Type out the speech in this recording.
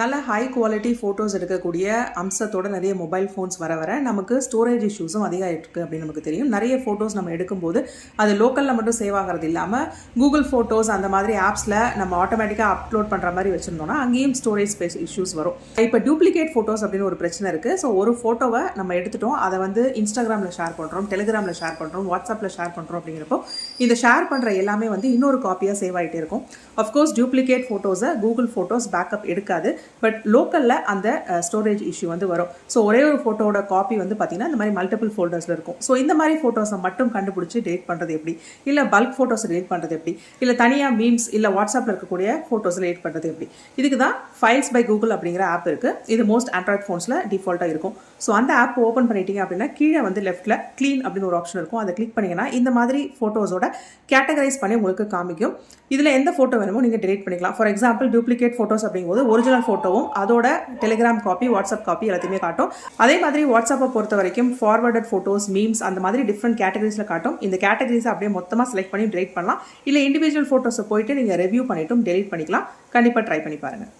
நல்ல high quality photos எடுக்கக்கூடிய அம்சத்தோட நிறைய மொபைல் ஃபோன்ஸ் வர வர நமக்கு ஸ்டோரேஜ் இஷ்யூஸும் அதிகமாகிட்டு அப்படின்னு நமக்கு தெரியும். நிறைய ஃபோட்டோஸ் நம்ம எடுக்கும்போது அது லோக்கலில் மட்டும் சேவ் ஆகிறது இல்லாமல் கூகுள் ஃபோட்டோஸ் அந்த மாதிரி ஆப்ஸில் நம்ம ஆட்டோமேட்டிக்காக அப்லோட் பண்ணுற மாதிரி வச்சுருந்தோம்னா அங்கேயும் ஸ்டோரேஜ் ஸ்பேஸ் இஷ்யூஸ் வரும். இப்போ டூப்ளிகேட் ஃபோட்டோஸ் அப்படின்னு ஒரு பிரச்சனை இருக்குது ஸோ ஒரு ஃபோட்டோவை நம்ம எடுத்துட்டோம். அதை வந்து இன்ஸ்டாகிராமில் ஷேர் பண்ணுறோம் டெலிகிராமில் ஷேர் பண்ணுறோம் வாட்ஸ்அப்பில் ஷேர் பண்ணுறோம் அப்படிங்கிறப்போ இந்த ஷேர் பண்ணுற எல்லாமே வந்து இன்னொரு காப்பியாக சேவ் ஆகிட்டே இருக்கும். அஃப்கோர்ஸ் டூப்ளிகேட் ஃபோட்டோஸை கூகுள் ஃபோட்டோஸ் பேக்கப் எடுக்காது. பட் லோக்கலில் அந்த ஸ்டோரேஜ் இஷ்யூ வந்து வரும். ஸோ ஒரே ஒரு ஃபோட்டோட காப்பி வந்து பார்த்தீங்கன்னா இந்த மாதிரி மல்டிபிள் ஃபோல்டர்ஸில் இருக்கும். ஸோ இந்த மாதிரி ஃபோட்டோஸை மட்டும் கண்டுபிடிச்சி டேட் பண்ணுறது எப்படி? இல்லை பல்க் ஃபோட்டோஸ் டேட் பண்ணுறது எப்படி? இல்லை தனியாக மீம்ஸ் இல்லை வாட்ஸ்அப்பில் இருக்கக்கூடிய ஃபோட்டோஸ் டேட் பண்ணுறது எப்படி? இதுக்கு தான் ஃபைல்ஸ் பை கூகுள் அப்படிங்கிற ஆப் இருக்குது இது மோஸ்ட் ஆண்ட்ராய்ட் ஃபோன்ஸில் டிஃபால்ட்டாக இருக்கும். ஸோ அந்த ஆப் ஓப்பன் பண்ணிட்டீங்க அப்படின்னா கீழே வந்து லெஃப்ட்டில் க்ளீன் அப்படின்னு ஒரு ஆப்ஷன் இருக்கும். அதை கிளிக் பண்ணிங்கன்னா இந்த மாதிரி ஃபோட்டோஸோட கேட்டகரைஸ் பண்ணி உங்களுக்கு காமிக்கும். இதில் எந்த ஃபோட்டோ வேணுமோ நீங்கள் டெலிட் பண்ணிக்கலாம். ஃபார் எக்ஸாம்பிள் டூப்ளிகேட் ஃபோட்டோஸ் அப்படிங்கும்போது ஒரிஜினல் ஃபோட்டோவும் அதோட டெலிகிராம் காப்பி வாட்ஸ்அப் காப்பி எல்லாத்தையுமே காட்டும். அதே மாதிரி வாட்ஸ்அப்பை பொறுத்த வரைக்கும் ஃபார்வர்டட் ஃபோட்டோஸ் மீம்ஸ் அந்த மாதிரி டிஃப்ரெண்ட் கேட்டகரிஸில் காட்டும். இந்த கேட்டகரிஸை அப்படியே மொத்தமாக செலக்ட் பண்ணி டெலிட் பண்ணலாம். இல்லை இண்டிவிஜுவல் ஃபோட்டோஸை போயிட்டு நீங்கள் ரிவ்யூ பண்ணிட்டும் டெலிட் பண்ணிக்கலாம். கண்டிப்பாக ட்ரை பண்ணி பாருங்கள்